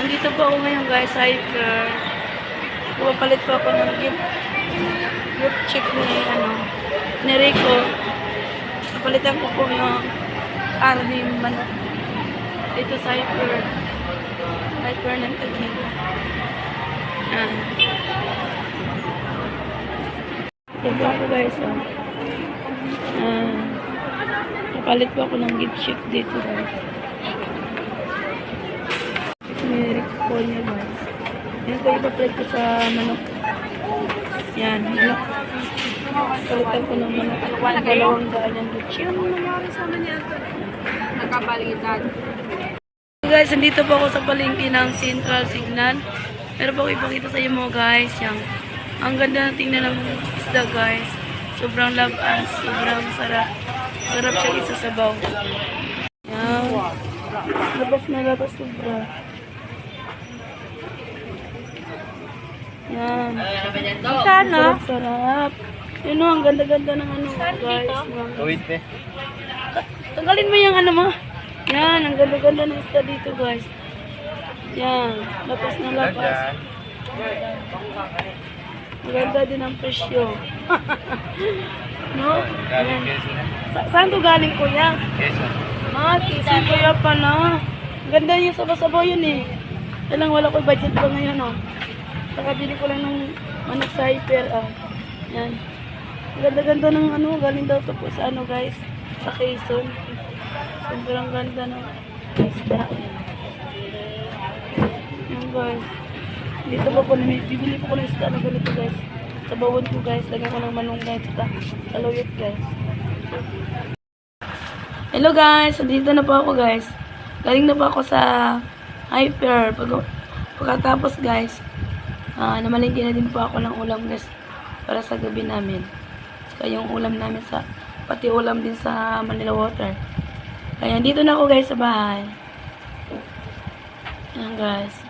Nandito po ako ngayon guys, hiker. Pupapalit po ako ng gift, gift check ni, ano, ni Rico. Napalitan ko po yung army manok. Dito sa hiker. Hiker ng Taguig. Yan. Ito ako guys, oh. Ah, napalit po ako ng gift check dito guys. May po niya guys. Yan ko ipapalit ko sa manok. Yan, manok. Palitan ko ng manok. Dalawang daan yung gift check. Ano nangyari sa amin yan? Nagkabaligtad. Guys, nandito po ako sa palengke ng Central Signal. Pero po ako ipakita sa inyo mga guys. Yung, ang ganda na tingnan ng isda guys. Sobrang labas. Sobrang sarap. Sarap siya isasabaw. Yan. Labas na labas sobra. Yan. Sana? Sarap, sarap. Yun o, ang ganda-ganda ng ano guys. Wait eh. Tanggalin mo yung ano mo. Yan, ang ganda-ganda ng isda dito guys. Yan, lapas na lapas. Maganda din ang presyo. no? Yan. Quezon na. Sa saan to galing kuya? Quezon. Ah, kisi kuya pala. Ganda yung sabaw-sabaw yun eh. Kaya lang wala ko budget pa ngayon oh. Nakabili ko lang ng manok sa hyper ah. Yan. Ganda-ganda ng ano, galing daw to po sa ano guys, sa Quezon. Sobrang ganda ng isda. Yan guys. Dito po, nami- bibili po ko ng isda na ganito guys. Sa bawon ko guys, lagyan ko ng manong guys, saka saluyot guys. Hello guys, dito na po ako guys. Galing na po ako sa Hyper. Pag, pagkatapos guys, ah namalingki na din po ako ng ulam guys para sa gabi namin. Saka yung ulam namin sa, pati ulam din sa Manila Water. Kaya dito na ako guys sa bahay. Yan guys.